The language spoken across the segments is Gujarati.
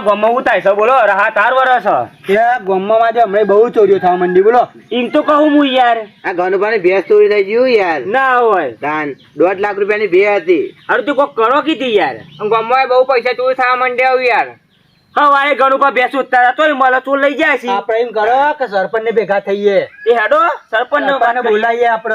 ગામમાં થાય છે બોલો રાહ તાર વરસ ત્યાં ગામમાં આજે હમણાં બહુ ચોરીઓ થવા માંડી બોલો. એમ તો કહું હું યાર. આ ગનુભાઈ ભેંસ ચોરી થઈ ગયું યાર. ના હોય. દાન દોઢ લાખ રૂપિયાની ભે હતી. અરે તું કોક કરો કીધી યાર. ગામમાં બહુ પૈસા ચોરી થવા માંડ્યા યાર. હવારે ઘણું પર બેસું ઉતારા તોય મળે ચોર લઈ જાય છે. આપણે એમ કરો કે સરપંચ ને ભેગા થઈએ. એ હેડો સરપંચ સરપંચને બોલાવીએ આપણે.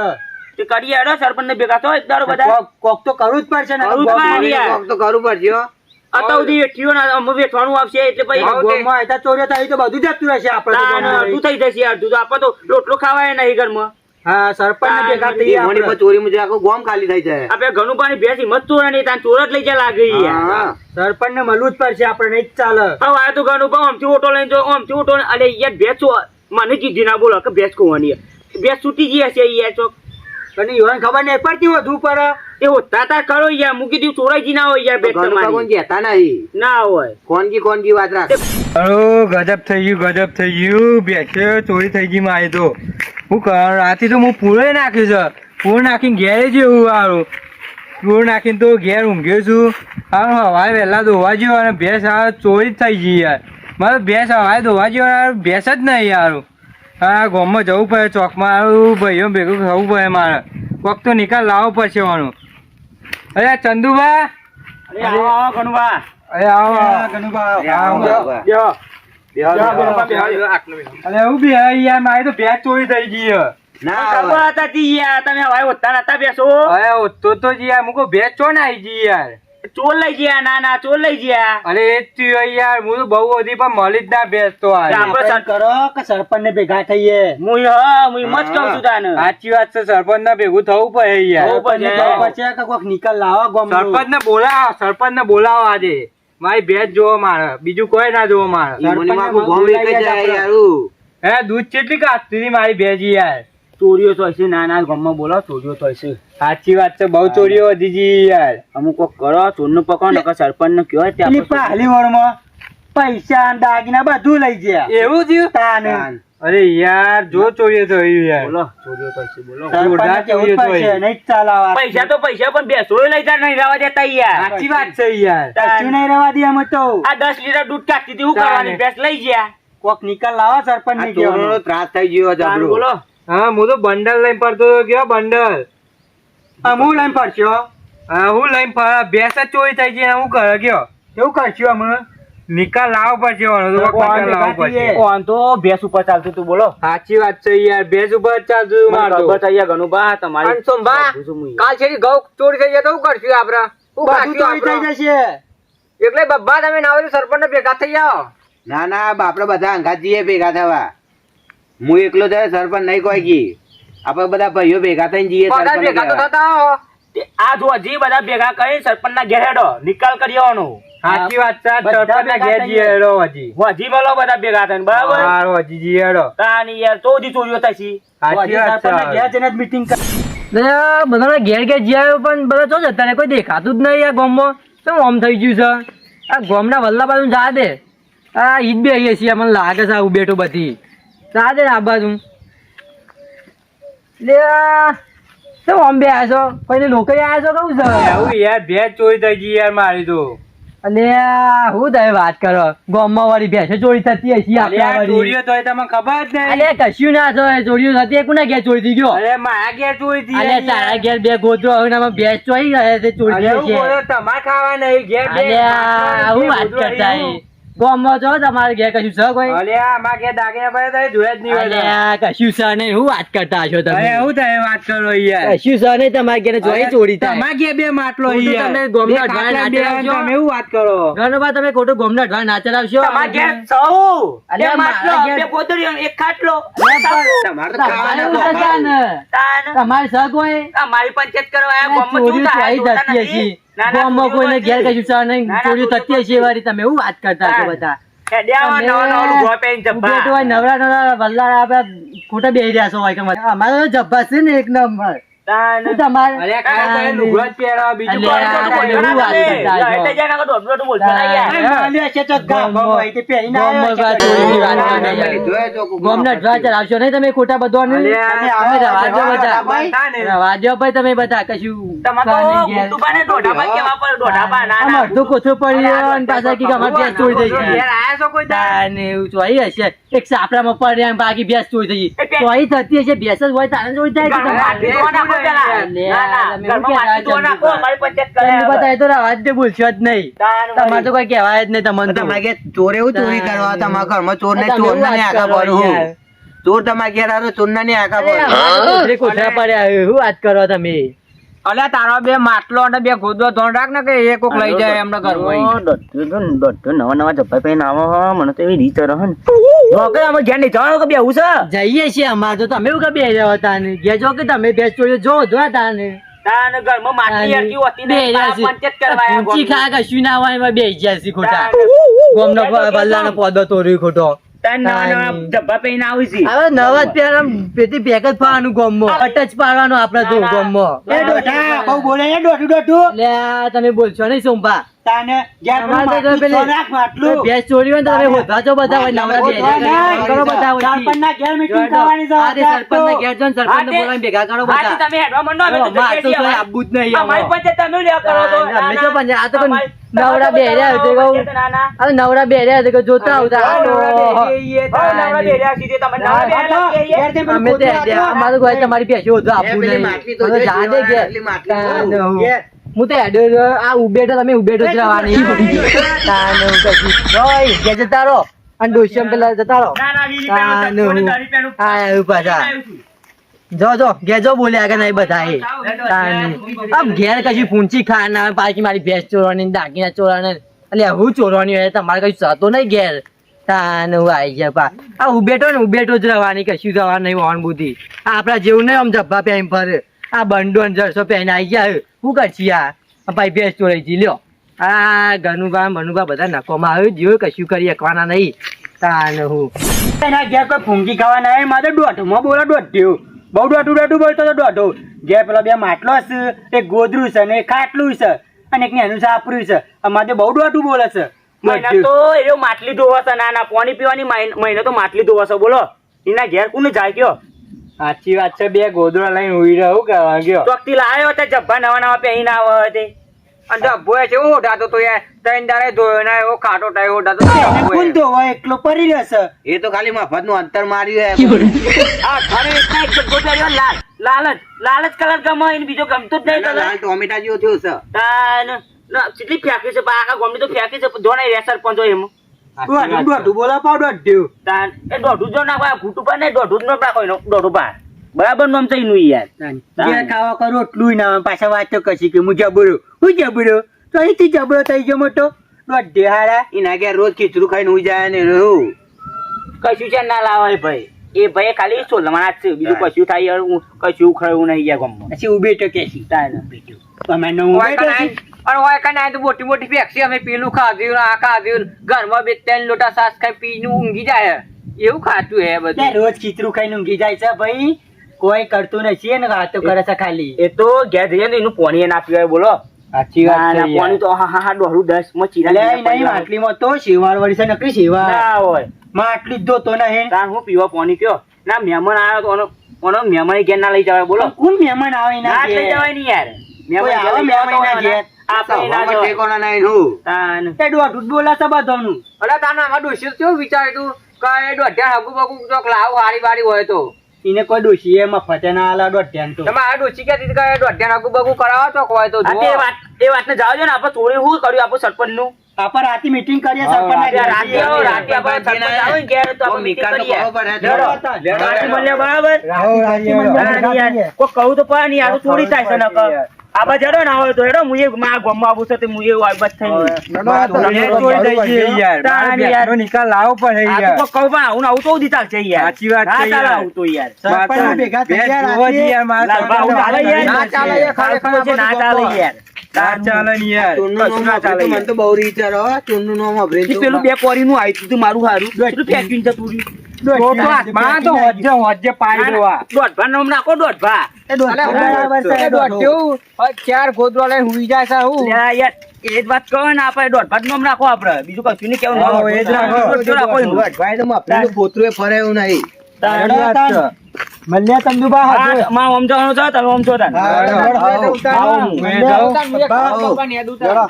તે કરીએ હેડો સરપંચ ને ભેગા થાય દારો બધા. કોક- તો કરવું જ પડશે ને. કોક તો કરવું પડશે. અત્યાર સુધી વેઠીઓ અમે વેઠવાનું આવશે એટલે પછી ગામમાં આટલા ચોરીઓ થઈ તો બધું જતું રહેશે આપણે તો ના, ના, ગામમાં. અડધું થઈ જશે યાર તું તો આપણે તો રોટલો ખાવાય નહીં ઘરમાં. હા સરપંચ ભેગા થઈએ મોની પર ચોરી મુજબ આખું ગોમ ખાલી થઈ જાય. આપણે ઘણું પાણી બેસી મત ચોર નહીં તાન ચોર જ લઈ જાય લાગે યાર સરપંચ ને મળવું જ પડશે આપણે નહીં ચાલે. હવે આ તો ઘણું પણ આમથી ઓટો લઈને જો આમથી ઓટો અરે યાર ભેંસ મને કીધી ના બોલો કે ભેંસ કોવાની. ભેંસ છૂટી ગઈ હશે યાર ચોક. તને ખબર નહીં પડતી વધુ પર એ હોતા તાર કરો યાર મૂકી દીધું ચોરાઈ ના હોય યાર કહેતા નહીં. ના હોય. કોનગી કોનગી વાત રાખ. અરે ગજબ થઈ ગયું ગજબ થઈ ગયું. ચોરી થઈ ગઈ મારી તો. હું કર તો હું પૂરો નાખ્યું છે. પૂરો નાખીને ઘેર જ એવું સારું પૂરો નાખીને તો ઘેર ઊંઘ્યો છું. હા હવાય વહેલા ધોવા જ્યો અને ભેંસ આ ચોરી જ થઈ ગઈ યાર. મારે ભેંસ હવાય ધોવા યાર ભેંસ જ નહીં યાર. હા ગામમાં જવું પડે ચોકમાં આવું ભાઈઓ ભેગું થવું પડે મારે કોક તો નિકાલ લાવવો પડશે વાનું અરે ચંદુભાઈ અરે આવો આવો અરે આવો. અરે બી યાર મારે તો ભેંસ ચોરી થઈ ગઈ ના હતા તી યાર તમે હવે હોતા નતા બેસો અરે તો તો જ યાર મુકો ભેંસ ચો ના આવી ગઈ યાર ચોર લઈ ગયા ના ના ચોર લઈ ગયા. અરે એ જ થયું યાર. હું તો બહુ હતી પણ મળી જ ના ભેંસ તો આપણે આપણે કરો કે સરપંચ ને ભેગા થઈએ? હું હા હું એમ જ કહું છું તાને. સાચી વાત છે સરપંચ ને ભેગું થવું પડે યાર. થવું સરપંચને કે કોક નિકાલ લાવો. સરપંચ ને બોલાવો સરપંચ ને બોલાવો આજે. મારી ભેજ જોવો મારે. બીજું કોઈ ના જોવો મારે. આખું ગામ જાય યારું. હે દૂધ કેટલી કાચતી મારી ભેજી યાર. ચોરીઓ તો હશે ના ના ગામમાં બોલો ચોરીઓ તો હશે. સાચી વાત છે બહુ ચોરીઓ વધી યાર. અમુક કોક કરો ચોરનું પકડો નકર સરપંચ ને કયો પેલી પહેલી વારમાં પૈસા દાગીના બધું લઈ ગયા. એવું થયું? તાન. અરે યાર જો ચોરીઓ થયું યાર. બોલો ચોરીઓ તો હશે બોલો. જોરદાર ચોરીઓ પડશે, નહીં જ ચાલે આ વાત. પૈસા તો પૈસા પણ બેસો લઈ જાય નહીં રહેવા દેતા યાર. સાચી વાત છે. યાર. કશું નહીં રહેવા દે અમે તો. આ દસ લીટર દૂધ કાઢતી હતી શું કરવાની? બેસ લઈ ગયા. કોક નિકાલ લાવો સરપંચ ને ચોરોનો ત્રાસ થઈ ગયો જબરો. બોલો. હા હું તો બંડલ લઈને ફરતો હતો. કયો બંડલ? હું લઈને ફરશો? હા હું લઈને ફર. ભેંસ જ ચોરી થઈ છે હું કરે કયો કેવું કરશું હમણાં નિકાલ લાવો પડશે તો ભેંસ ઉપર ચાલતું તું બોલો. સાચી વાત છે યાર ભેંસ ઉપર ચાલતું મને ખબર થઈ ગયા ઘણું બા તમારી. કાલ છેડી ઘઉં ચોરી થઈ જાય તો શું કરશું આપડે બધું ચોરી થઈ જશે. એટલે બબ્બા તમે ના હોય સરપંચ ને ભેગા થઈ જાઓ. ના ના આપડે બધા અંગાત જઈએ ભેગા થવા. હું એકલો જાય સરપંચ નહીં કોઈ ગઈ આપડે બધા ભાઈઓ ભેગા થઈને જઈએ બધા ભેગા તો થતા આ જો હજી બધા ભેગા કરી સરપંચ ના ઘેર હેડો નિકાલ કરી આવવાનો. સાચી વાત છે બધા સરપંચ ના ઘેર જઈએ હેડો હજી. હજી બોલો બધા ભેગા થઈને બરાબર? હારો હજી જઈએ હેડો. તાની યાર તો હજી ચોરીઓ થશે. સાચી વાત સરપંચના ઘેર છે જઈને જ meeting કર- બધા ઘેર ઘેર જ્યાં પણ બધા ચો જતા કોઈ દેખાતું જ નહીં આ ગામમાં. શું આમ થઈ ગયું છે? આ ગામના વલ્લા બાજુ જા દે. આ ઈદ બે આવીએ છીએ મને લાગે છે આવું બેઠું બધી. ને આ બાજુ. લે શું આમ આવ્યા છો? કોઈને નોકરી આવ્યા છો? કહું છે? એવું યાર ભેંસ ચોરી થઈ ગઈ યાર મારી તો. અને હું તમે વાત કરો? ગામમાં વાળી ભેંસો ચોરી થતી હશે આપણા ચોરીઓ તો તમને ખબર જ નહીં. અરે કશું ના થાય. ચોરીઓ થતી કોના ઘેર ચોરી થઈ ગયો? અરે મારા ઘેર ચોરી થઈ અરે તારા ઘેર બે ગોતરો હવે નામાં ભેંસ ચોરી છે ચોરી થઈ છે. તમારે ખાવા નહીં ઘેર હું વાત કરતા હી. ગામમાં તમારે ઘેર કશું છે કોઈ? અરે અમારા ઘેર દાગીના પડે તો જોયા જ નહીં અરે કશું છે નહીં. હું વાત કરતા છો તમે? હું તમે વાત કરો યાર. કશું છે નહીં તમારે ઘેર જોઈ ચોરી થાય. તમારા ઘેર બે માટલો યાર. તમે ગોમના અઢવાણ ના ચડાવશો? તમે એવું વાત કરો. ઘણો તમે ખોટું ગોમના અઢવાણ ના ચલાવશો તમારા ઘેર સૌ. માટલો બે એક ખાટલો. તમારે તો ખાવાના તમારે મારી પંચાયત કરવા આયા આ શું થાય? જોતા નથી? ગામમાં કોઈને ઘેર કશું નહીં. થતી હશે વાળી તમે એવું વાત કરતા છો બધા. નવરા નવરા વલ્લા આપડે ખોટા બેહી રહ્યા છો અમારે જબ્બા છે ને એક નંબર. તાન શું તમારે અરે કાંઈ તો એ લુગડો જ પહેરો, બીજું અલ્યા, કોઈ આ બોલતો એવું નહીં. વાત એટલે જાય ના દોઢ દોઢ બોલતો ના યાર આ માલ્યો છે તો ગાભો હોય તે પહેરીને આવ્યો છે ગામમાં તો. ચોરીની વાત કરે તમે ખોટા બધા. ભાઈ. ભાઈ તમે બધા કશું કોથું. અડધો કોથળો પડી પાછા કે અમારે ચોરી થઈ એવું ચોરી હશે એક સાપડામાં પડ્યા બાકી ભેંસ ચોરી થઈ ગઈ ચોરી થતી હશે ભેંસ જ હોય તારે ચોરી થાય તમારે? તો જ દે, ભૂલશો જ નહીં. તમારે તો કોઈ કહેવાય જ નહીં તમને તમારે ઘેર ચોર એવું ચોરી કરવા તમારા ઘરમાં ચોર ને ચોર ને આખા કરો ચોર તમારા ઘેર ચોર ને આખા અરે, પડું અમારે તો પડ્યા શું વાત કરો તમે. અલ્યા તારો બે માટલો અને બે ગોદડો ધોન રાખ ને કે એ કોક લઈ જાય એમને તો ને દોઢસો નવા નવા જબ્બા પહેરીને આવો મને તો એવી રીત રહે ને. જો કે અમે ઘેર નહીં જવાનું કે બેહવું છે? જઈએ છીએ અમારે તો તમે એવું કે બે રહ્યા હતા ને? ઘેર જો કે તમે બે ચોરી જો જો તાને ને. ઘરમાં માટી હરકી હોતી ના ખોટા. પોદો તોર્યો ખોટો. તાન નવા નવા તાન. પહેરીને આવી છે. હવે નવા જ પેલા પેટી જ પાવાનું ગોમમાં અટચ પાડવાનું આપડે તો. એ બહુ બોલે એટલે તમે બોલશો નહીં સોમભા તાને ચોરી હોય તમે હોધવા છો બધા હોય નવરા બે કરો બધા હોય સરપંચના ઘેર meeting કરવાની જવાબદાર સરપંચના તો. ઘેર જો ને સરપંચને હા, તે- બોલાવીને ભેગા કરો બધા તમે હેડવા માંડો, અમે તો મારે તો જઈએ છીએ કોઈ હવે. આબુ જ નહીં અમારી આમાં. તમે લ્યો કરો તો. અમે તો પણ આ તો નવરા બેર્યા હતો કહું. નવરા બે રહ્યા જોતા આવતા અમે તો ખોટું હેડ્યા. રાખો. અમારું તમારી ભેંસો હોધવા આપવું એ પેલી નહીં. માટલી તો હું. તો હેડ્યો છું. આ ઉભેટો તમે ઉભેટો જ રહેવાની તાન કશું. રોય, કે જતા રહો. અને ડોશિયમ પેલા જતા રહો. તાન હું. એવું જા. જો જો ગેજો બોલ્યા કે નહીં બધા એ. આમ ઘેર કશી પૂંચી ખાના પાછી મારી ભેંસ ચોરવાની દાગીના ચોરવાના એટલે હું ચોરવાની હોય તમારે કશું થતો નહીં ઘેર. તાનું આવી ગયા પા આ ઉભેટો ને ઉભેટો જ રહેવાની કશું થવાનું નહીં હોન બુદ્ધિ. આપડા જેવું નહીં આમ જબ્બા પેમ ફરે આ બંડોન જરસો પહેરીને આવી ગયા શું કરશી આ? ભાઈ ભેંસ ચોરાઈ જી લ્યો. આ ગનુભા મનુભા બધા નકોમાં આવ્યું. જીવ કશું કરી શકવાના નહીં. તાન હું. એના ઘેર કોઈ ફૂંકી ખાવા ના આવે, મારે દોઢમાં બોલો દોઢ્યું. બહુ દોઢું દોઢું બોલતો તો દોઢો. ઘેર પેલો બે માટલો છે એક ગોદરું છે ને એક ખાટલું છે અને એક નેનું સાપરું છે. અમારે બહુ દોઢું બોલે છે. મહિના તો એવો માટલી ધોવાશે ના ના પાણી પીવાની મહિન- મહિને તો માટલી ધોવાશે બોલો. એના ઘેર કોને જાય ગયો સાચી વાત છે બે ગોદડા લઈને ઉઈ રહ્યો કરવા ગયો? ચોકથી લાવ્યો તે જબ્બા નવા નવા પહેરીને આવે તે. અને ડબ્બો છે કેવો ઓઢાતો તો યાર ત્રણ દાડે ધોયો ના એવો કાટો ટાઈ ઓઢાતો કોણ ધોવા એકલો પડી રહેશે. એ તો ખાલી મફતનું અંતર માર્યું હે. આ ખરે એક જબ્બો લાલ. લાલ જ લાલ જ કલર ગમો એને બીજો ગમતું જ નહીં કલર. લાલ ટોમેટા જેવું થયું છે તાન ના કેટલી ફેંકી છે પણ આખા ગામની તો ફેંકી છે ધોણાઈ રેસર પંજો એમ. દોઢું દોઢું પાવ દોઢ્યું તાન એ દોઢું જો નાખો આ ઘૂંટું પર દોઢું જ ન એનો દોઢું પાર બરાબર નામ થઈ નું યાર ઘેર ખાવા કરો એટલું ના પાછા વાત તો કશી કે હું જબરો હું જબરો તો અહીંથી જબરો થઈ ગયો મોટો દોઢે હારા એના ઘેર રોજ ખીચડું ખાઈને ઉઈ જાય ને રહ્યું કશું છે ના લાવે ભાઈ એ ભાઈ ખાલી સોલમાના જ છે બીજું કશું થાય કશું ખરું નહીં ગામમાં પછી ઊભી તો કે નો ઊભી અને ઓય કનાય તો મોટી મોટી ફેક્સી અમે પેલું ખાધ્યું આ ખાધ્યું ઘરમાં બે ત્રણ લોટા સાસ ખાઈ પીને ઊંઘી જાય. એવું ખાતું હે બધું. રોજ ખીચરું ખાઈને ઊંઘી જાય છે ભાઈ. કોઈ કરતું નથી ને વાતો કરે છે ખાલી. એ તો ઘેર જઈએ ને એનું પોણી ના પીવાય બોલો. સાચી ના, ના, પોણી તો હા હા હા દસમાં ચીરા એટલે નહીં માટલીમાં તો શેવાળ વળી છે નકરી શેવાળ. ના હોય. માટલી જ ધોતો નહીં. તાન હું પીવા પોણી કયો? ના મહેમાન આવ્યો તો ઓનો ઓનો મહેમાન ઘેર ના લઈ જવાય બોલો. કોણ મહેમાન આવે ના લઈ જવાય નહીં યાર. હું હોય તો. એને કોઈ ડોશી એમાં ફતે ના આલા દોઢ્યાન તો. તમે આ ડોશી કે બગુ કરાવો તો વાત એ વાતને ને આપણે ચોરી શું કર્યું આપણું સરપંચનું આપણે રાતે મીટિંગ કરીએ હા, સરપંચના રાતે આવો, રાતે આપણે સરપંચ આવે ને ઘેર તો આપણે કરીએ. રાતે મળ્યા બરાબર. કોઈ કહું તો નહીં, આ તો થાય છે નકર. આબા જડો ને આવે તો હેડો મુએ મારા ગામમાં આવું છે તે મુએ આબત થઈ. યાર. નિકાલ લાવવો પડે યાર તો કહું પણ આવું ને આવું તો ઉધી ચાલશે યાર. સાચી વાત છે યાર. આવું તો યાર. સરપંચના ભેગા થઈએ યાર આવું ચાલે યાર. ના ચાલે યાર, ખરેખર છે, ના ચાલે યાર. નામ કશું ના ચાલે મને યાર. તો બહુ હો. નામ પેલું બે મારું હારું પેલું ફેંકીને જતું રહ્યું દોઢ દોઢ. ચાર લઈને હુઈ જાય છે હું. એ જ વાત કહો ને આપણે દોઢભા જ નામ નાખો આપણે. બીજું કશું નહીં કેવું એ જ રાખો. દોઢ ભાઈ તો મફળીનું પોતરું ફરે એવું નહીં. હા, મારે આમ જવાનું છે તમે ઓમ છો તાન. હા, હેડો, હેડો, હેડો. આવો. મળીએ.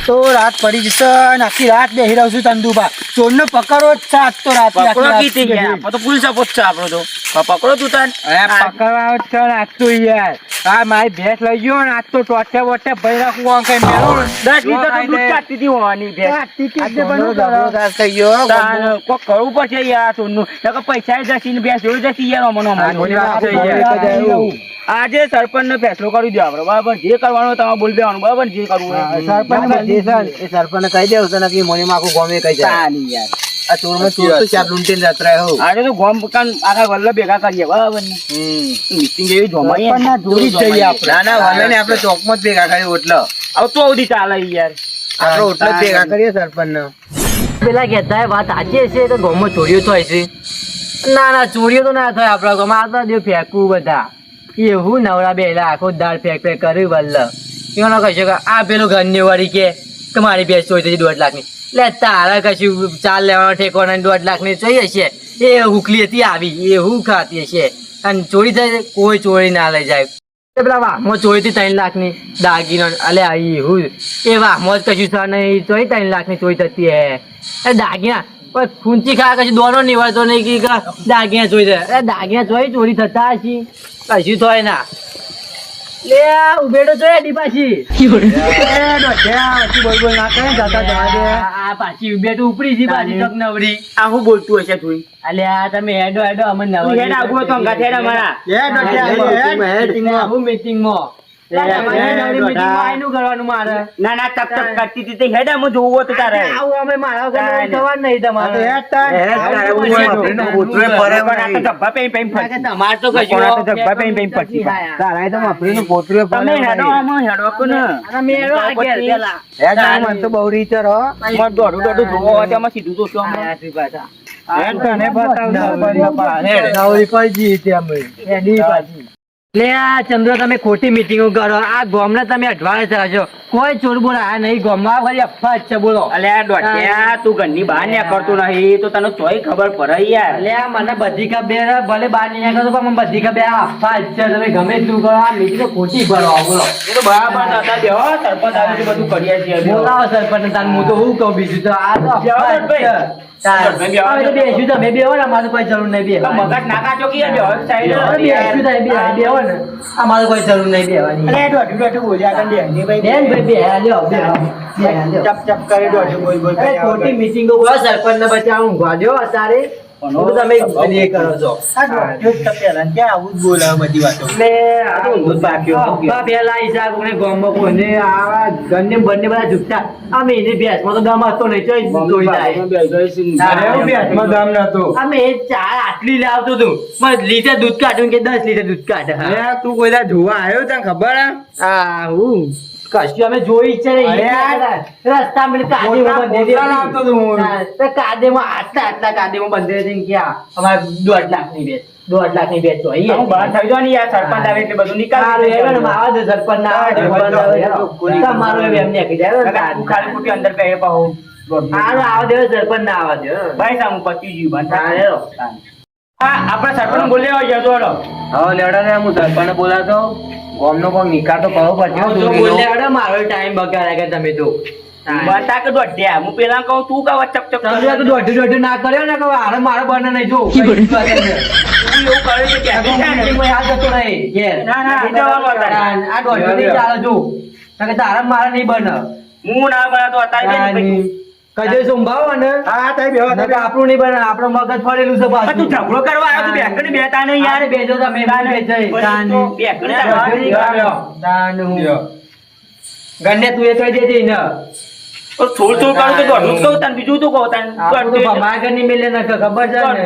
તો રાત પડી જશે અને આખી રાત બેહી રહું છું ચંદુભા ચોરને પકડો જ છે આજ તો રાત પકડો કીધી તો ફૂલ સપોર્ટ છે આપણો તો. પકડો તું તન. પકડવા જ છે આજ તો યાર. આ મારી ભેંસ લઈ ગયો ને આજ તો ટોટે બોટે ભરી રાખું આમ કઈ મેળો દસ લીટર તો દૂધ કાઢતી હતી હોવાની ભેંસ. તાન કોક કરવું પડશે યાર સોનું પૈસા જશે ને ભેંસ જોઈ જશે યાર અમને આજે સરપંચ નો ફેસલો કરી દો આપણે. બરાબર? જે કરવાનો તમે બોલી દેવાનું. બરાબર? જે કરવું. સરપંચ એ સરપંચને કહી દેવું તને કે મને આખું ગમે કહી જાય ચાલી યાર. આ ચોરમાં ચોર તો ચાર લૂંટીને જતા રહે આજે તો ગોમ કાન આખા વલ્લભ ભેગા કરીએ બરાબર ને? મીટિંગ એવી જોમાઈએ ને. સરપંચના જોડી જઈએ આપણે. ના ના વાલે ને આપણે ચોકમાં જ ભેગા કરીએ ઓટલો. હવે તો સુધી ચાલે યાર. આપણે ઓટલો ભેગા કરીએ સરપંચને. પેલા કહેતા વાત સાચી હશે તો ગામમાં ચોરીઓ થાય છે. ના ના ચોરીઓ તો ના થાય આપણા ગામમાં. આ તો ફેંકવું બધા. એવું નવરા બેલા આખો દાળ ફેંક ફેંક કર્યું વલ્લ એનો કહી શકે આ પેલું ઘરની વાળી કે કે મારી ભેંસ ચોરી થઈ દોઢ લાખની લે તારા કશું ચાલ લેવાનો ઠેકોના દોઢ લાખની ચોરી હશે એ હુકલી હતી આવી એ હું ખાતી હશે અને ચોરી થાય કોઈ ચોરી ના લઈ જાય પેલા વાહમાં ચોરી હતી ત્રણ લાખની દાગીનો અલે આ એવું એ વાહમાં જ કશું સર નહીં ચોરી ત્રણ લાખની ચોરી થતી હે દાગીના પણ ખૂંચી ખા કશું દોનો નિવાડતો નહીં કે કા જોઈ દે અરે એ જોઈ ચોરી થતા હશે. કશું થાય ના. લે ઉભેડો તો એડી પાછી. આ પાછી ઉભેટો ઉપડી છે પાછી તક નવરી. આ હું બોલતું હશે તું? અલે આ તમે હેડો હેડો અમે નવરી હેડ આગો તો અંગાથ હેડ અમારા. હેડ, હેડ, હેડ. મીટિંગમાં હું ના ના ટક ટક કરતી હતી હેડ અમે જોવો તો તારે આવું અમે મારા વગર થવાનું નહીં તમારે તો. ધબ્બા પેઈ પેઈ ફરતી. તમારે તો કશું કોણા પેઈ પેઈ ફરતી. તારા તો મફળીનું પોતરું ફરે હેડો નહીં. હેડો કે ને અને મેળો આ ઘેર પેલા. હેડ તારે તો બહુ રીચર હો અમારે દોઢું દોઢું જોવો હોય તો સીધું જોશું અમે. પાછા. હેડ તને બતાવું પાડે. નવરી પર જઈએ અમે. એની પાછી. લે આ ચંદ્ર તમે ખોટી મીટિંગો કરો આ ગોમને તમે અઠવાડે થશો કોઈ ચોર બોલ આ નહીં ગોમમાં ફરી અફવા છે બોલો. અલ્યા ડોટિયા તું ઘરની બહાર નીકળતો નહીં તો તને તોય ખબર પડે યાર. આ મને બધી ખબર ભલે બાર નહીં કરતો પણ મને બધી ખબર આ અફવા છે. તમે ગમે તું કરો આ મીટિંગો ખોટી ભરો બોલો. એ તો બરાબર હતા બેહો સરપંચ આવી બધું કરીએ છીએ. બોલાવો સરપંચ તાન હું તો હું કહું બીજું તો આ તો અફવા છે. સરપંચ ને બચાવ કોઈ જરૂર નહીં તો મગજ નાકા ચોકી બેહો એક સાઈડ હવે બેસ્યું થાય બેહો બેહો ને અમારે કોઈ જરૂર નહીં બેહવાની અરે દોઢું દોઢું બોલ્યા કરે બેહની ભાઈ. બેન ભાઈ બેહ્યા લ્યો, બેહો. બેહ્યા લ્યો. ચપ ચપ કરે દોઢું બોલ બોલ અરે કર્યા ખોટી વગર. મીટિંગો બોલો સરપંચને બચાવો ઊંઘવા દો અત્યારે તમે એ કરો છો આ તો ક્યાં આવું જ બોલાવે બધી વાતો એટલે તો ઘરને બંને બધા જુઠ્ઠા. અમે એની ભેંસમાં તો દમ હતો નહીં, ચોય જોઈ જાય. દામ નતો. અમે ચાર આટલી લાવતો હતું પણ લીટર દૂધ કાઢ્યું કે દસ લીટર દૂધ કાઢ. હા. તું કોઈ જોવા આવ્યો તને ખબર હા હું. કશું અમે જોઈ છે રસ્તા અરે કાદે હું. તો આટલા આટલા કાદેમાં બંધેલી હતી કે આ અમારે દોઢ લાખની બેચ દોઢ લાખની બેચ તો અહીં હું બહાર થઈ જાઉં ને યાર સરપંચ આવે એટલે બધું નિકાલ આવા દે. સરપંચ ના આવે, સરપંચ એમ એમ નીકળી જાય, ખાલી ખોટી અંદર કહે પાઉં આવા દે, સરપંચ ના આવા દે, હો. ભાઈ સામું પતી ગયું બંધ હા, આપણે સરપંચ બોલ્યા હોય જતો રહો હા લેડો ને હું સરપંચને બોલાતો ગામનો કોઈ નિકાલ તો કરવો પડશે જો. બોલ્યા વગર મારો ટાઈમ બગાડ્યા કે તમે તો. બતા કે દોઢિયા હું પેલા કહું તું કહો ચપ ચપ તમે તો દોઢું દોઢું ના કર્યો ને કે હારે મારો બને નહીં જો. કઈ વાત છે તું એવું કરે છે કે આ જતો નહીં, ઘેર. ના, ના, આ જવા આ દોઢું નહીં ચાલે જો. કે તારે મારે નહીં બને હું ના બનાતો અત્યારે બેન ભાઈ. કજે સંભાવ ને હા તઈ બેહો નકર આપણું નહીં બને આપણો મગજ ફરેલું છે પાછું. તું ઝઘડો કરવા આવ્યો તું બેકડી બેતા નહીં યાર બેજો તમે તાને બેજો તાને. તો બેકડી તાને. ગણને તું એ કહી દેજે ને થોડું થોડું કરું તો દોઢું કહું તને બીજું તો કહું તને આપણું તો. ભમાગરની મિલે ને ખબર છે ને.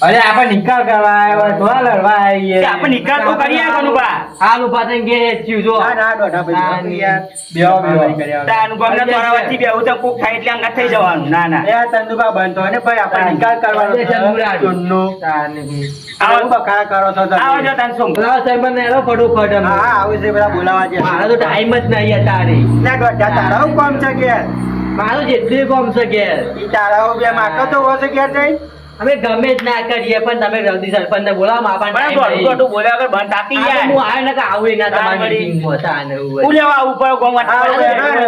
અરે આપણે નિકાલ કરવા આવ્યા થોડા લડવા આવીએ આપણે નિકાલ તો કરીએ ગણુભા. હાલ ઊભા થઈને ઘેર હેચ્યું જો ના ના દોઢા ભાઈ તાની. યાર બેહો, બેહો. તાર અનુભવના દ્વારા વચ્ચે બેહું તો કોક થાય એટલે અંગાત થઈ જવાનું ના ના એ ચંદુભા બંધ ને ભાઈ આપણે નિકાલ કરવાનો એ ચંદુરાજ. છે ચોરનો. આવો. બકારા કરો છો તમે. આવો જો તાન સોમ. બોલાવો સાહેબને એનો ફટોફટ અમે. હા હા આવું છે બધા બોલાવા છે મારો તો ટાઈમ જ નહીં અત્યારે ના દોઢા તારા કોમ છે ઘેર મારું જેટલું કોમ છે તારા બે માટલો તો હશે કે જઈ અમે ગમે જ ના કરીએ પણ તમે જલ્દી સરપંચને બોલાવો મારા પણ દોઢું બોલ્યા વગર બંધ આપી આ તો જાય. હું આવ્યો ને આવું ના તમારી મીટિંગમાં તાને હું લેવા ઉપર ગોમ વાત.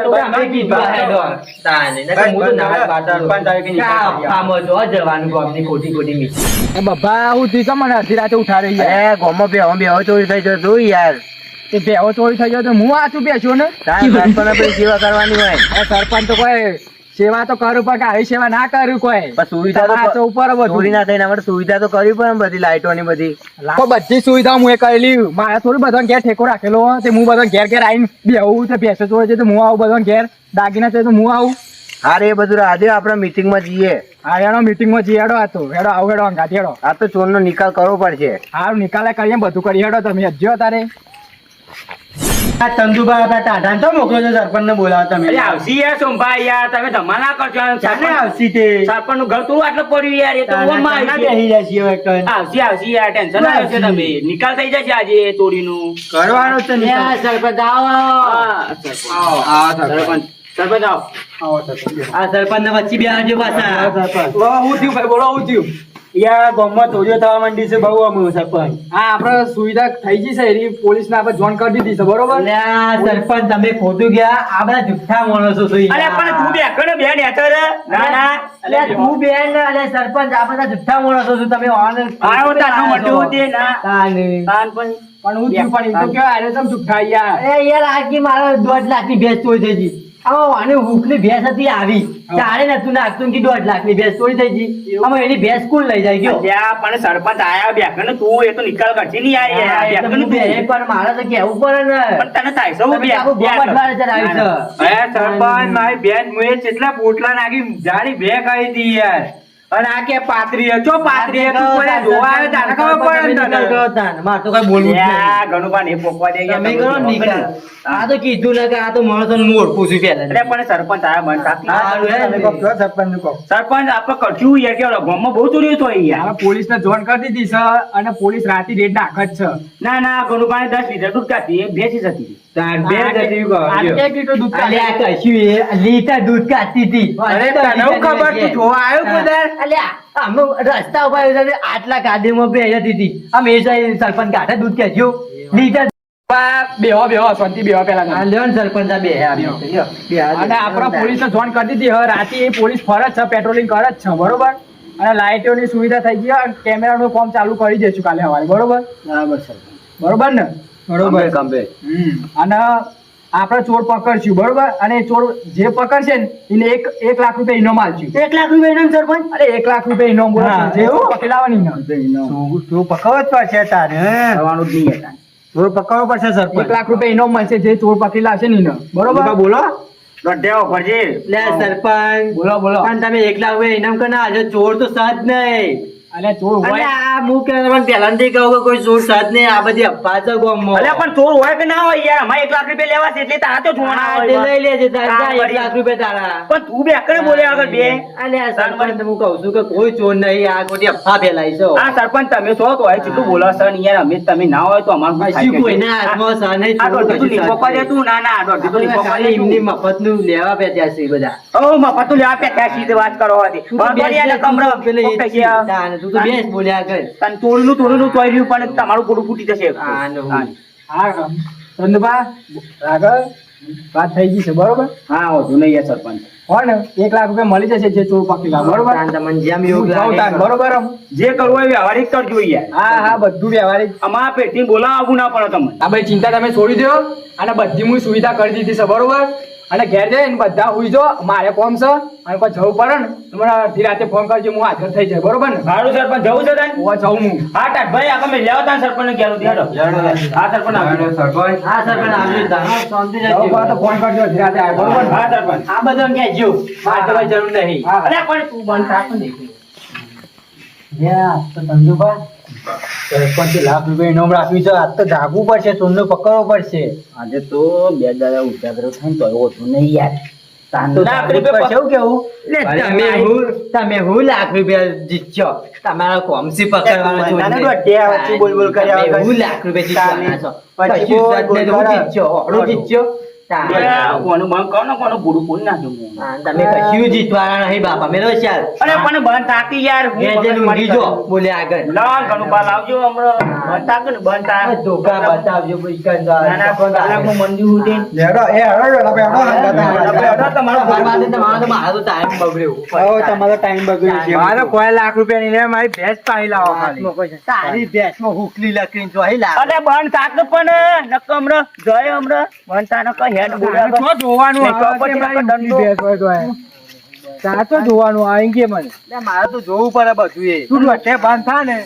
તો અમે કીધું હેડો. તાને. નકર હું તો ના પાડતો. સરપંચ આવે કે નહીં કામ જો જવાનું ગામની ખોટી ખોટી એ બાબા હું તી મને અડધી રાતે ઉઠાડી એ ગોમો બેહો બે ચોરી થઈ જતો યાર એ ભેવો ચોરી થઈ ગયો તો હું આ છું બેસ્યો ને સરપંચ સેવા કરવાની હોય. સરપંચ તો કોઈ સેવા તો કરું પણ આવી સેવા ના કરું કોઈ. સુવિધા તો તો ઉપર ચોરી બધું ના થઈને આપણે સુવિધા તો કરી પણ બધી બધી. લાઈટોની બધી બધી સુવિધા હું એ કરેલી. મારે થોડું બધાને ઘેર ઠેકો રાખેલો તે હું બધા ઘેર ઘેર આવીને બેવું છે ભેસો ચોરી છે તો હું આવું બધા ઘેર. દાગીના છે તો હું આવું. હા રે એ બધું આજે આપણે મીટિંગમાં જઈએ. હા હેડો મીટિંગમાં જઈએ હેડો આ તો. હેડો આવું હેડો અંગાથી હેડો. આ તો ચોરનો નિકાલ કરવો પડશે. હારું નિકાલ કરીએ બધું કરી હેડો તમે હજ્યો તારે આ ચંદુભા આપણા ટાઢાને તો મોકલો છો સરપંચને બોલાવો તમે. અરે આવશી યાર સોમભા યાર તમે ધમા ના કરજો સરપંચ આવશી તે. સરપંચનું ઘર તું આટલું પડ્યું યાર એ તો ઓમાં આવી બેહી હવે કઈ. આવશી આવશી યાર ટેન્શન ના લેશો તમે. નિકાલ થઈ જશે આજે ચોરીનું. કરવાનો છે ને સરપંચ આવો આવો. સરપંચ. સરપંચ. સરપંચ આવો. આવો સરપંચ. આ સરપંચ વચ્ચે બે આવજો પાછા બોલો હું થયું ભાઈ બોલો હું થયું. યાર ગામમાં ચોરીઓ થવા માંડી છે બહુ અમુક સરપંચ હા આપણે સુવિધા થઈ ગઈ છે એની પોલીસને આપણે જોઈન કરી દીધી છે બરોબર? સરપંચ તમે ખોટું ગયા. આ બધા જુઠ્ઠા માણસો છો અરે પણ તું બે કણે બે નેચર ના ના. અલ્યા તું બેન ને સરપંચ આ બધા જુઠ્ઠા માણસો છો. તમે ઓન આવો તારનું મોઢું હોતી ના. તાને. તાન પણ પણ હું પણ એમ તો અરે તમે જુઠ્ઠા યાર. એ યાર આખી મારા દોઢ લાખની ભેંસ ચોરી થઈ ગઈ. આને હુકની ભેંસ હતી આવી. તારે નતું નાખતું કે દોઢ લાખની ભેંસ ચોરી થઈ ગઈ. આમાં એની ભેંસ કોણ લઈ જાય? ગયો. પણ સરપંચ આયા બે કણે તું એ તો નિકાલ કરતી નહીં આવી યાર બે એ તો કણે હું બે તું. પણ મારે તો કેવું પડે ને. પણ તને થાય સૌ બે સરપંચ મારી બેન મુએ કેટલા પોટલા નાખી? જાડી ભે કરી દી યાર. અને આ કે પાતરી જો પાત્રી હતું કોઈને જોવા આવે તાને ખબર પડે ને તને. માર તો કઈ બોલવું જ નહીં. યા, ઘણું પણ એ પોકવા દે યાર, તમે કરો નીકળ આ તો કીધું ને કે આ તો માણસોને હું ઓળખું છું પહેલા. અરે પણ સરપંચ આયા મન હે તમે ને? કહો. સરપંચ આપણે કરશું યાર કેવડો ગામમાં બહુ ચોરીઓ થઈ યાર પોલીસ ને જોન કરી દીધી છે અને પોલીસ રાતી રેડ નાખત છે ના ના ઘણું પાણી દસ લીટર દૂધ કાઢી ભેંસી હતી જતી રસ્તા ઉપર હતી. સરપંચ કાઢે દૂધ કેજો લીટર બેહો બેહો શાંતિ બેહો પેલા આ સરપંચ બે અને આપણા પોલીસને જોઈન કરી દીધી. હવે રાતે એ પોલીસ ફરજ છે પેટ્રોલિંગ કરે જ છે બરોબર? અને લાઇટોની સુવિધા થઈ ગઈ અને કેમેરાનું કામ ચાલુ કરી દઈશું કાલે સવારે બરોબર? બરાબર સરપંચ. બરોબર ને? અને આપણે ચોર પકડશું બરોબર? અને ચોર જે પકડશે ને એને એક એક લાખ રૂપિયા ઇનામ આલશું. એક લાખ રૂપિયા ઇનામ સરપંચ? અરે એક લાખ રૂપિયા ઇનામ બોલો હા, જે એવું? ચોર પકડાવાની ઇનામ. તું પકડવો જ પડશે તારે થવાનું જ નહીં ચોર પકડવો પડશે એક લાખ રૂપિયા ઇનામ મળશે જે ચોર પકડી લાવશે ને ઇનામ બરોબર? બોલો, સરપંચ. બોલો બોલો. પણ તમે એક લાખ રૂપિયા ઇનામ કરના આજે ચોર તો સજ નહીં. અને ચોર હોય. આ હું કે પહેલાથી કહું કે કોઈ ચોર સજ નહીં આ બધી અફવા છે ગામમાં. પણ ચોર હોય કે ના હોય યાર? અમારે એક લાખ રૂપિયા લેવા છે એટલે તારા તો જોવાના હોય લઈ લેજે તારે હા, જા, એક વળી. લાખ રૂપિયા તારા. પણ તું બે કણે બોલ્યા આગળ બે. અલે આ સરપંચ હું કહું છું કે કોઈ ચોર નહીં આ ખોટી અફવા ફેલાઈ છે આ સરપંચ તમે છો તો હોય કેટલું બોલો સર યાર. અમે તમે ના હોય તો અમારું શું હાથમાં નહીં, આ ચોર તું. કશું ના ના દોઢી તું. એમની મફતનું લેવા પેટ્યા છે બધા. ઓ મફતનું લેવા પેટ્યા છીએ વાત કરો હતી બરોબર યાર કમરો. પેલે. છે. તું તો બેસ બોલ્યા કર. તને ચોરીનું ચોરી રહ્યું પણ તમારું ગોડું ફૂટી જશે. હા, નો. હા. હા આગળ વાત થઈ ગઈ છે બરોબર? હા વધુ નહીં સરપંચ. હો એક લાખ રૂપિયા મળી જશે જે ચોર પાકી બરોબર? તમને જેમ યોગ લાગે બરોબર? જે કરવું હોય એ વ્યવહારિક કરજો યાર. હા હા બધું વ્યવહારિક. અમારા પેટી બોલાવવું ના પડે તમને. આ ભાઈ ચિંતા તમે છોડી દો અને બધી હું સુવિધા કરી દીધી છે બરોબર? અને ઘેર જઈને બધા જો મારે કોમ છે અને કોઈ જવું પડે ને મને અડધી રાતે ફોન કરજો હું હાજર થઈ જાય બરોબર ને? સારું સરપંચ જવું છે તને? હું જઉં હું. હા ટાટ ભાઈ આ તમે લેવા તા સરપંચ ને ઘેર હેડો. હા સરપંચ આવજો સરપંચ. હા સરપંચ આવજો તાન, શાંતિ તો ફોન કરજો અડધી રાતે બરોબર હા સરપંચ. આ બધા કહેજો મારે કઈ જરૂર નહીં. અરે પણ તું બંધ થાક ને. સરપંચે લાખ રૂપિયા ઇનામ રાખ્યું છે. આજ તો જાગવું પડશે સોનને પકડવો પડશે. આજે તો બે દાદા ઉજાગરો થાય ને તોય ઓછું નહીં યાર. લાખ રૂપિયા પડશે. કેવું? તમે હું લાખ રૂપિયા જીતશો તમારા કોમસી પકડવાના બોલ બોલ કર્યા હું લાખ રૂપિયા જીતવાના છો. જીતશો જીતશો. કોનું બંધ કરો ને કોનું બુડું કોણ નાખ્યું તમે કશું જીતવાના નહીં બાપા મેલો ચાલ અરે પણ બંધ થાકી યાર હું ઘેર જઈને મગજ મારી ઊંઘી જો બોલે આગળ. લાવ ઘણું બા લાવજો હમણાં. બંધ થાકે ને બંધ આ ધોકા બતાવજો કોઈ ના, ના, કલાકનું લેડો, એ હળો, હળો, આપણે હળો, હંગાત આપણે હળો. હળો, તમારો તમારા તમારો તો મારો તો બગડ્યો. હવે તમારો ટાઈમ બગડ્યો છે. મારે કોઈ લાખ રૂપિયા નહીં લે મારી ભેંસ પાઈ લાવો ખાલી. તારી ભેંસમાં હુકલી લકડીને જો અહીં લાવ. અરે બંધ થાકે પણ નક્કો હમણાં જય હમણાં. બંધ થા નક્કો હેડ તો જોવાનું. સાચો જોવાનું આ કે મને. મારે તો જોવું પડે બધું એ. તું વચ્ચે બાંધ થા ને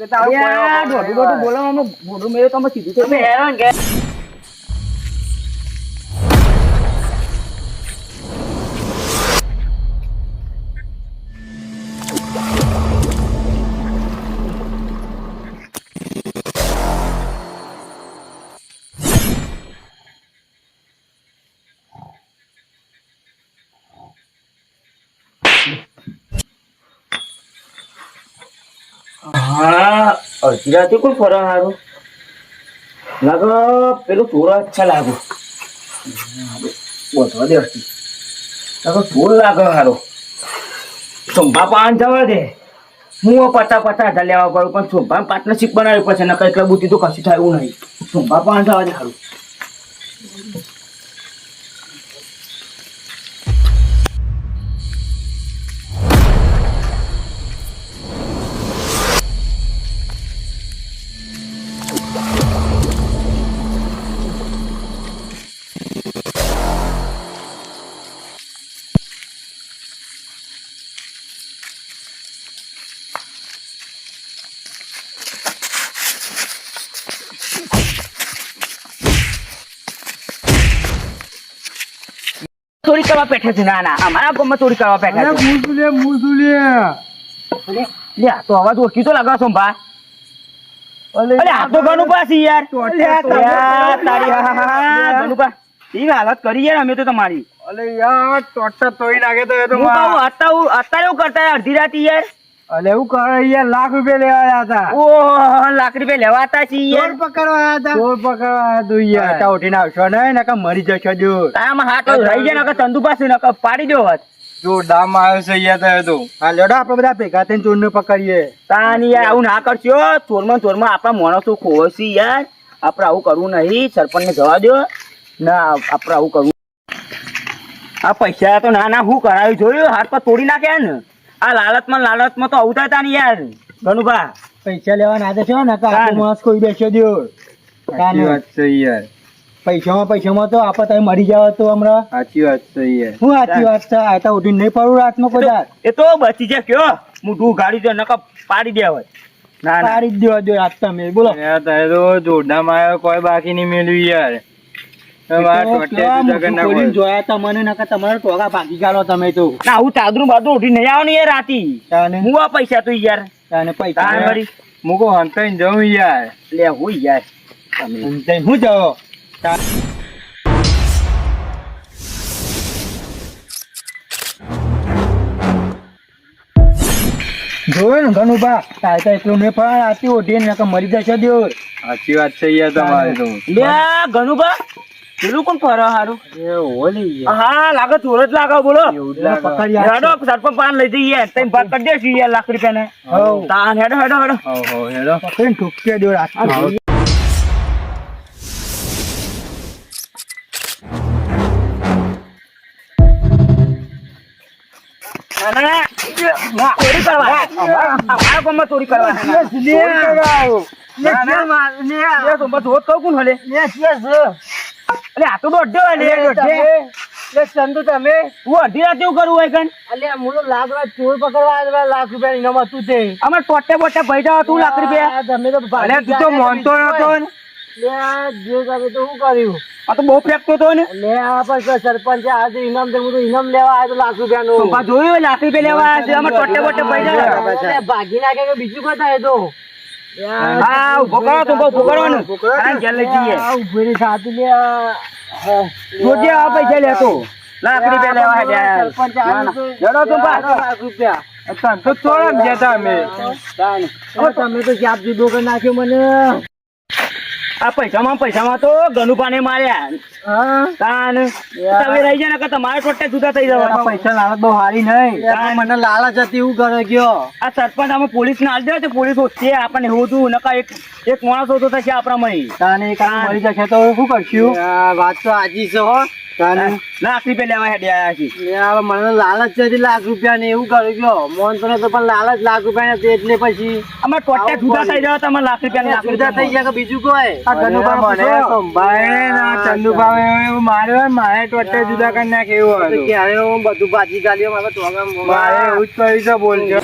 બોલાવવામાં મોઢું મેળ્યું તો સીધું તમે હેરાન કે અડધી રાતે કોઈ ફરવા સારું લાગો પેલો ચોરો અચ્છા લાગો. બોધવા દે અડધી લાગો ચોર લાગો સારો સંભા પાન જવા દે. હું પતા પતા હતા લેવા પડું પણ સંભા પાર્ટનરશીપ બનાવી પછી નકર એટલે બુદ્ધિ તો કશું થાય નહીં. સંભા પાન જવા દે હારું. કરવા બેઠા છે ના ના અમારા ગામમાં ચોરી કરવા બેઠા છે. મુસુલે મુસુલે. લે તો અવાજ ઓળખી તો લગાવશો સંભા. અલે આ તો યાર. યાર, તારી હા, હા, હા, ઈ હાલત કરી યાર અમે તો તમારી. અલે યાર ટોટા તોડી નાખે તો એ તો હું કહું અત્યારે અત્યારે કરતા અડધી રાતે યાર. અલે એવું કરે યાર લાખ રૂપિયા લેવા આવ્યા હતા. ઓહ લાખ રૂપિયા લેવાતા છે યાર. ચોર પકડવા આવ્યા હતા. ચોર પકડવા આવ્યા તું યાર. આટા ઉઠીને આવશો ને નકર મરી જશો દૂર. તારામાં હાથ રહી જાય નકર તંદુ પાસે નકર પાડી દો વાત. જોરદાર આવ્યો છે યાર તો હા લેડો આપણે બધા ભેગા થઈને ચોરને પકડીએ. તાની યાર આવું ના કરશો. ચોરમાં ચોરમાં આપણા માણસો ખોવશી યાર. આપણે આવું કરવું નહીં સરપંચને જવા દો. ના આપણે આવું કરવું. આ પૈસા તો ના ના હું કરાવ્યું જોયું હાથ પર તોડી નાખ્યા ને. આ લાલચમાં લાલચમાં તો આવું થતા ને યાર. ઘણુભા પૈસા લેવા ના દેશો ને. કાકુ માણસ કોઈ બેસ્યો દૂર સાચી વાત છે યાર. પૈસામાં પૈસામાં તો આપણે તમે મરી જાવ તો હમણાં. સાચી વાત છે યાર. હું સાચી વાત છે આટા ઉઠીને નહીં પડું રાતમાં કોઈ દાડ. એ તો બચી જાય કયો હું તું ગાડી જો નકા પાડી દે હવે. ના ના. પાડી જ દેવા દો રાત તમે બોલો. યાર તારે તો જોડના માં કોઈ બાકી નહીં મેલ્યું યાર. જોયા તમને નકર તમારા ટોગા ભાગી ગાલો તમે તો. ના હું ચાદરું બાદરું ઉઠી નહીં આવો ને યાર રાતી. હું આ પૈસા તો યાર. તાને પૈસા તાન ભરી મૂકો યાર. લે હું યાર. તમે હું જાઓ જોયું ને ઘણું બા તારે તો એટલું મેં પણ આથી ઓઢીને મરી જશે દેવ. સાચી વાત છે યાર તમારી તો. લે ઘણું બા પેલું કોણ ફરો હારું એ ઓલી હા લાગે ચોર જ લાગે બોલો પકડી હેડો સરપંચ પાન લઈ જઈએ તઈ ભાગ કરી દેશું યાર લાખ રૂપિયા ને હઉ. તાન હેડો હેડો હેડો હો હો હેડો પકડીને ઠુકકે દ્યોર આખી ના, ના, ના, ચોરી કરવા અમારા ગામમાં ચોરી કરવા ના, ના. ના, ના. લે તો બસ હોત કહું કોણ હલે અલે આ તો દોઢ દેવા લે ચંદુ તમે હું અઢી રાત એવું કરું હોય કન? અલ્યા મુલો લાખ રૂપિયા ચોર પકડવા લાખ રૂપિયા ઇનામ હતું તે. અમાર ટોટે બોટે ભઈ જાવ તું લાખ રૂપિયા. તમે તો અરે તું તો માનતો નતો ને? જે કરે તો હું કર્યું? આ તો બહુ ફેંકતો હતો ને? લે આ પછી સરપંચ આજે ઇનામ દે હું તો ઇનામ લેવા આવ્યો તો લાખ રૂપિયા નું જોયું લાખ રૂપિયા લેવા આવ્યા છે ટોટે બોટે પૈસા ભાગી નાખે કે બીજું કોઈ થાય તો? પૈસા લેતો લાખ રૂપિયા લેવા રૂપિયા. તમે તો જાપ જુદો કરી નાખ્યો મને. આ પૈસામાં પૈસામાં તો ગનુપાને માર્યા. તાન તમે રહી જાય કે તમારે ટોટે જુદા થઈ જવા પૈસા લાલચ બહુ હારી નહીં. મને લાલચ હતી એવું કરે ગયો. આ સરપંચ આમાં પોલીસ ને આલ દે પોલીસ ઓછી આપણને એવું હતું નકા એક એક માણસ હોતો થશે આપણામાં તાને એક મળી મરી જશે તો શું કરશું? વાત તો આજી છે હો. લાખ રૂપિયા લેવા છે. હવે મને લાલચ છે લાખ રૂપિયા ને એવું કરી ગયો મોહન તો તો પણ લાલચ લાખ રૂપિયા નથી એટલે પછી અમે ટોટે જુદા થઈ જવા તમારે લાખ રૂપિયા લાખ જુદા થઈ ગયા કે બીજું કોઈ? આ મને ચંદુભાઈ માર્યો મારે ટોટે જુદા કરી નાખે એવું હતું. ક્યારે હું બધું બાજી ગાલ્યો મારે તો મારે એવું જ કર્યું છે બોલજો